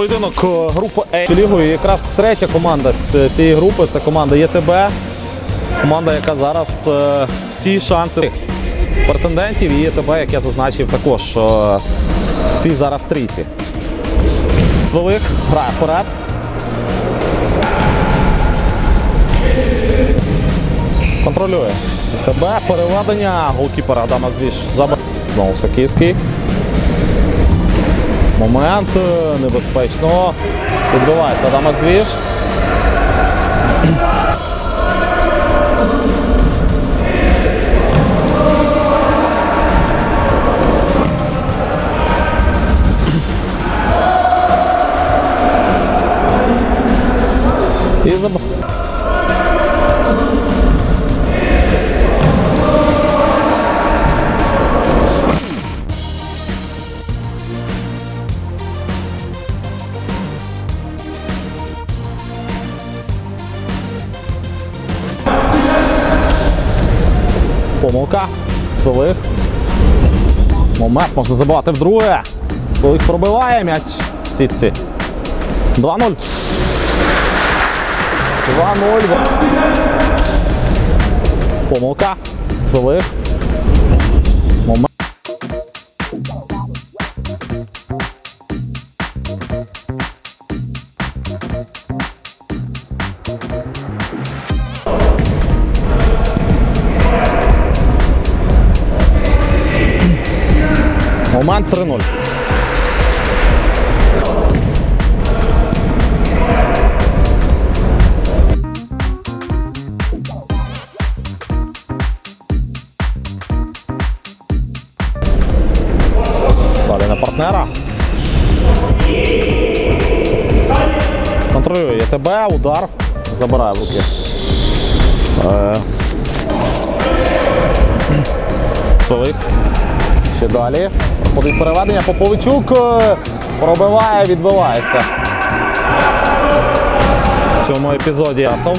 Поєдинок е, групи А лігою. Якраз третя команда з цієї групи це команда ЄТБ. Команда, яка зараз е, всі шанси претендентів. І ЄТБ, як я зазначив, також е, в цій зараз трійці. Цвелик грає вперед. Контролює. ТБ переведення. Голкіпера Адама Здвіж забив. Знову Саківський. Момент е, небезпечно. Відбивається Адамас Здвіж. Цвелих. Момент можна забивати вдруге. Цвелих пробиває м'яч сітці. 2-0. 2-0. Помилка. Цвелих. Момент 3-0. Далі на партнера. Контролює ЄТБ, удар. Забирає в руки. Е. Ще далі. Проходить переведення. Поповичук е, пробиває, відбивається. В цьому епізоді Асов.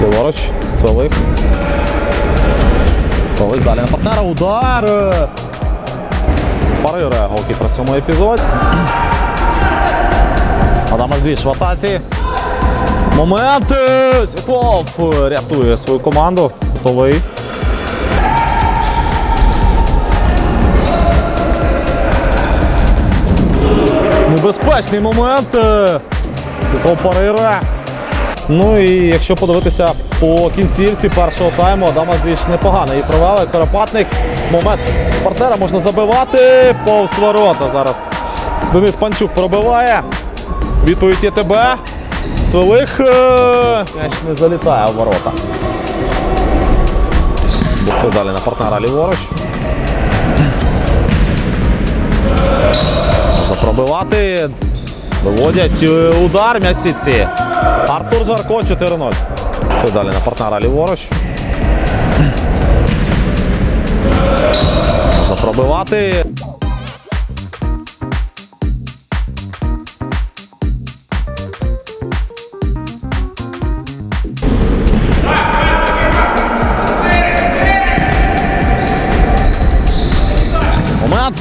Ліворуч. Цвелик. Цвелик далі на партнера. Удар. е. Парирує голкіпер в цьому епізоді. Адамас Двіж в атаці. Момент. е, Світлов рятує свою команду. Готовий. Небезпечний момент. е, Світлов парирує. Ну і якщо подивитися по кінцівці першого тайму, Адама Здвіж непогано її провели. Карапатник. Момент партнера можна забивати. Повз ворота зараз. Денис Панчук пробиває. Відповідь є тебе. Цвелих. е, М'яч не залітає в ворота. Далі на партнера ліворуч. Можна пробивати. Виводять е, удар м'ясіці. Артур Жарко 4-0. І далі на партнера ліворуч. Можна пробивати.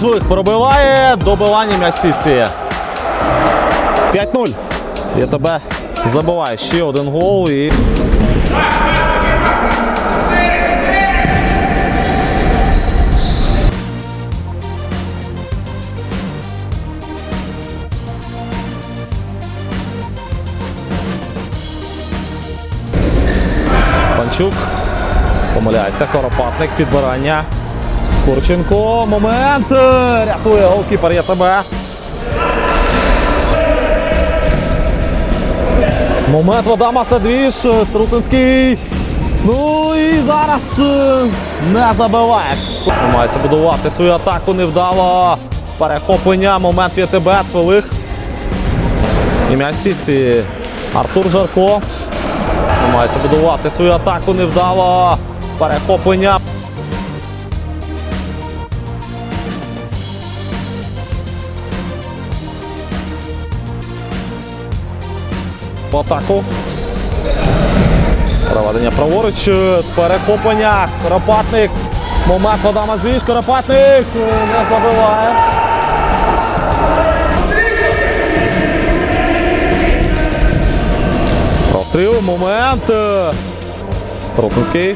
Своїх пробиває. Добивання м'яч в 5-0. Я тебе забиває ще один гол і. Панчук. Помиляється. Коропатник. Підбирання. Курченко. Момент. Рятує голкіпер. Тебе. Момент Вадама Садвіш, Струтинський. Ну і зараз е, не забиває. Намагається будувати свою атаку невдало. Перехоплення, момент ВТБ, Цвелих. І м'яч. Артур Жарко. Намагається будувати свою атаку невдало. Перехоплення. по атаку. Проведення праворуч. Перехоплення. Коропатник. Момент Адама Звіж. Коропатник не забиває. Простріл. Момент. Стротинський.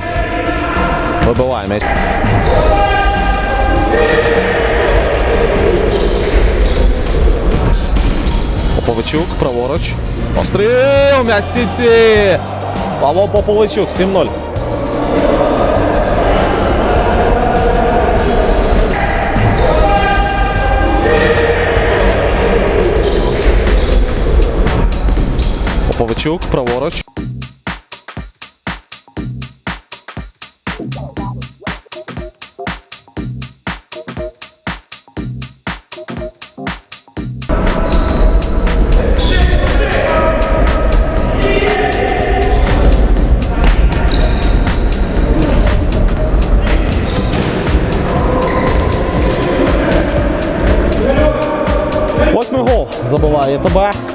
Вибиває м'яч. Поповичук, праворуч. Постріл, м'яч сіті. Павло Поповичук, 7-0. Поповичук, праворуч. Забиває тебе.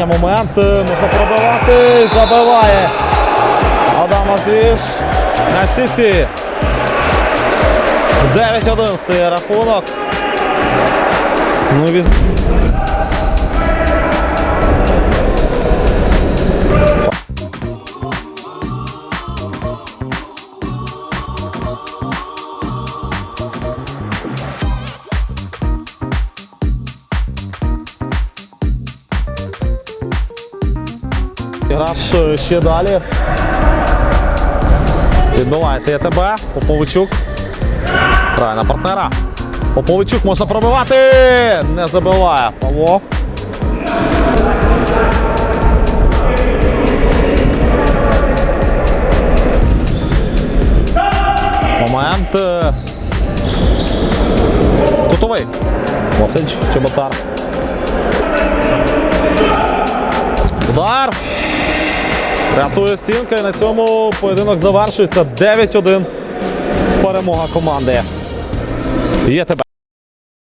Підбирання, момент. е, Можна пробивати. Забиває. Адам Аздвіж. На сіці. 9-1 стає рахунок. Ну віз... Е, ще далі. Відбувається ЄТБ. Поповичук. Грає на партнера. Поповичук можна пробивати. Не забиває. Павло. Момент. Кутовий. Василь Чеботар. Удар. Рятує стінка і на цьому поєдинок завершується 9-1. Перемога команди. Є тебе.